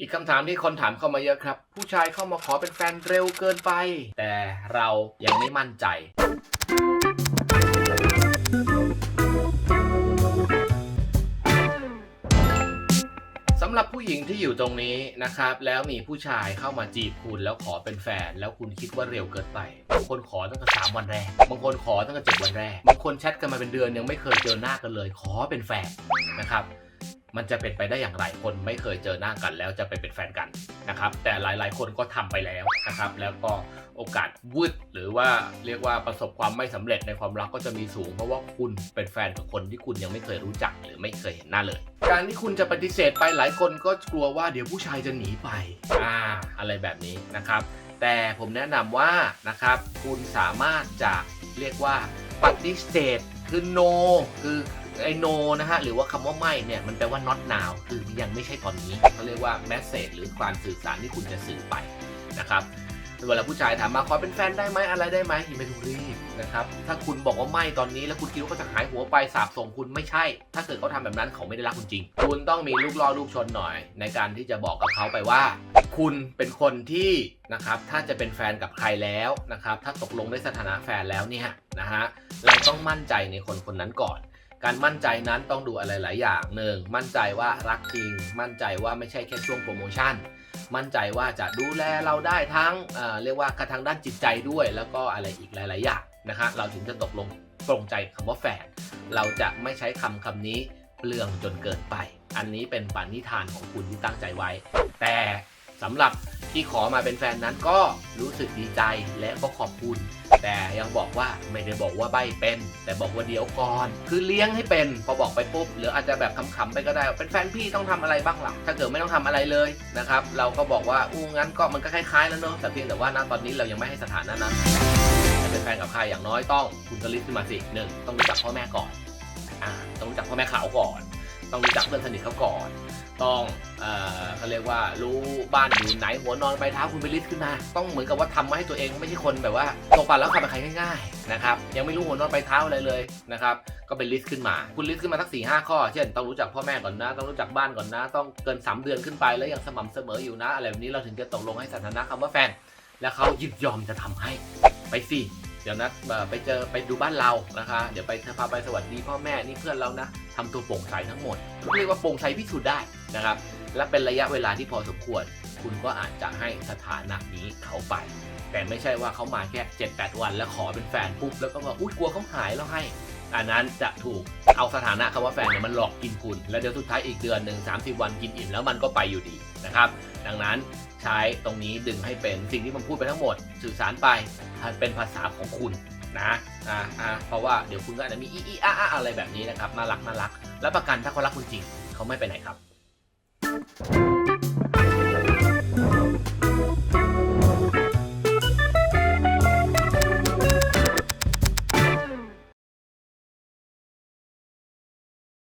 อีกคำถามที่คนถามเข้ามาเยอะครับ ผู้ชายเข้ามาขอเป็นแฟนเร็วเกินไป แต่เรายังไม่มั่นใจ สำหรับผู้หญิงที่อยู่ตรงนี้นะครับ แล้วมีผู้ชายเข้ามาจีบคุณแล้วขอเป็นแฟน แล้วคุณคิดว่าเร็วเกินไปบางคนขอตั้งแต่สามวันแรกบางคนขอตั้งแต่เจ็ดวันแรกบางคนแชทกันมาเป็นเดือนยังไม่เคยเจอหน้ากันเลย ขอเป็นแฟนนะครับ มันจะเป็นไปได้อย่างไรคนไม่เคยเจอหน้ากัน แล้วจะไปเป็นแฟนกันนะครับ แต่หลายๆ คนก็ทำไปแล้วนะครับ แล้วก็โอกาสวืดหรือว่าเรียกว่าประสบความไม่สำเร็จในความรักก็จะมีสูง เพราะว่าคุณเป็นแฟนกับคนที่คุณยังไม่เคยรู้จักหรือไม่เคยเห็นหน้าเลย การที่คุณจะปฏิเสธไปหลายคนก็กลัวว่าเดี๋ยวผู้ชายจะหนีไปอ่าอะไรแบบนี้นะครับ แต่ผมแนะนำว่านะครับคุณสามารถจะเรียกว่าปฏิเสธคือ no คือ ไอ no นะฮะหรือว่าคำว่าไม่เนี่ยมันแปลว่า not now คือยังไม่ใช่ตอนนี้เขาเรียกว่า message หรือการสื่อสารที่คุณจะสื่อไปนะครับเวลาผู้ชายถามมาขอเป็นแฟนได้ไหมอะไรได้ไหมอย่าไปรีบนะครับถ้าคุณบอกว่าไม่ตอนนี้แล้วคุณคิดว่าเขาจะหายหัวไปสาบส่งคุณไม่ใช่ ถ้าเกิดเขาทำแบบนั้นเขาไม่ได้รักคุณจริง คุณต้องมีลูกล่อลูกชนหน่อย ในการที่จะบอกกับเขาไปว่า คุณเป็นคนที่นะครับถ้าจะเป็นแฟนกับใครแล้วนะครับถ้าตกลงได้สถานะแฟนแล้วเนี่ยนะฮะเราต้องมั่นใจในคนคนนั้นก่อน การมั่นใจนั้นต้องดูอะไรหลายอย่างหนึ่งมั่นใจว่ารักจริง มั่นใจว่าไม่ใช่แค่ช่วงโปรโมชั่น มั่นใจว่าจะดูแลเราได้ทั้งเเรียกว่ากระทางด้านจิตใจด้วย แล้วก็อะไรอีกหลาย ๆ อย่างนะฮะเราถึงจะตกลงตรงใจคำว่าแฟนเราจะไม่ใช้คำคำนี้เปลืองจนเกินไป อันนี้เป็นปณิธานของคุณที่ตั้งใจไว้ แต่สำหรับ ที่ขอมาเป็นแฟนนั้นก็รู้สึกดีใจและก็ขอบคุณ แต่ยังบอกว่าไม่ได้บอกว่าใบเป็น แต่บอกว่าเดี๋ยวก่อน คือเลี้ยงให้เป็นพอบอกไปปุ๊บหรืออาจจะแบบขำๆไปก็ได้ เป็นแฟนพี่ต้องทำอะไรบ้างหล่ะถ้าเกิดไม่ต้องทำอะไรเลยนะครับ เราก็บอกว่าอู้งั้นก็มันก็คล้ายๆแล้วเนอะแต่เพียงแต่ว่าณตอนนี้เรายังไม่ให้สถานะนั้นจะเป็นแฟนกับใครอย่างน้อยต้องคุณก็ลิสต์ขึ้นมาสิหนึ่งต้องรู้จักพ่อแม่ก่อนอ่าต้องรู้จักพ่อแม่เขาก่อน ต้องรู้จักเพื่อนสนิทเขาก่อน ต้องเอ่อเขาเรียกว่ารู้บ้านอยู่ไหนหัวนอนไปเท้าคุณไปลิสต์ขึ้นมา ต้องเหมือนกับว่าทำมาให้ตัวเองไม่ใช่คนแบบว่าตกปลาแล้วขับไปใครง่ายๆนะครับยังไม่รู้หัวนอนไปเท้าอะไรเลยนะครับก็เป็นลิสต์ขึ้นมา คุณลิสต์ขึ้นมาสักสี่ห้าข้อ เช่น ต้องรู้จักพ่อแม่ก่อนนะ ต้องรู้จักบ้านก่อนนะ ต้องเกิน 3 เดือนขึ้นไปแล้วยังสม่ำเสมออยู่นะ อะไรแบบนี้เราถึงจะตกลงให้สถานะคำว่าแฟน แล้วเขายินยอมจะทำให้ไปสิ เดี๋ยวนัดไปเจอไปดูบ้านเรานะคะ เดี๋ยวไปพาไปสวัสดีพ่อแม่นี่เพื่อนเรานะทำตัวโปร่งใสทั้งหมดเรียกว่าโปร่งใสพิสูจน์ได้นะครับ และเป็นระยะเวลาที่พอสมควร คุณก็อาจจะให้สถานะนี้เขาไป แต่ไม่ใช่ว่าเขามาแค่ 7-8 วัน แล้วขอเป็นแฟนปุ๊บแล้วก็ว่าอุ้ยกลัวเขาหายแล้วให้อันนั้นจะถูกเอาสถานะคำว่าแฟนเนี่ยมันหลอกกินคุณ แล้วเดี๋ยวสุดท้ายอีกเดือนหนึ่ง30 วันกินอิ่มแล้วมันก็ไปอยู่ดีนะครับ ดังนั้น ใช้ตรงนี้ดึงให้เป็นสิ่งที่ผมพูดไปทั้งหมด สื่อสารไปเป็นภาษาของคุณนะอ่าอ่าเพราะว่าเดี๋ยวคุณก็อาจจะมีอีอีอาอาอะไรแบบนี้นะครับน่ารักน่ารัก และประกันถ้าเขารักคุณจริงเขาไม่ไปไหนครับ